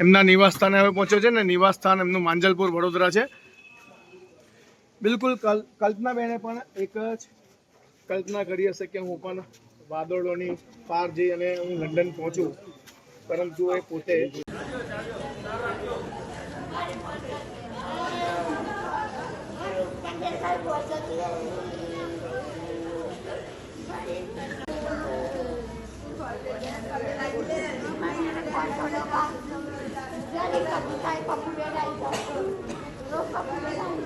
એમના નિવાસસ્થાને હવે પહોંચ્યો છે ને નિવાસસ્થાન એમનું માંજલપુર, વડોદરા છે બિલકુલ કલ્પનાબેને પણ એક જ કલ્પના કરી હશે કે હું પણ વાદળોની પાર જઈ અને હું લંડન પહોંચું પરંતુ એ પોતે Thank you. Hadi kayıp kapı vereyim. Yok kapı vereyim.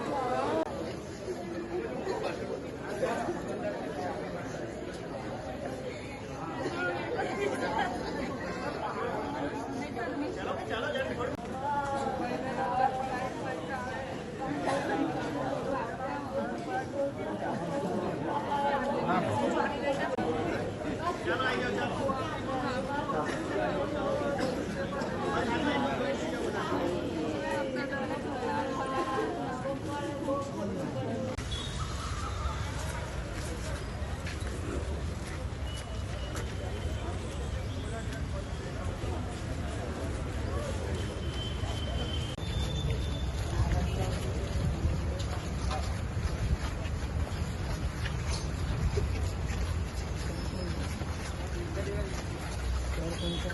먼저.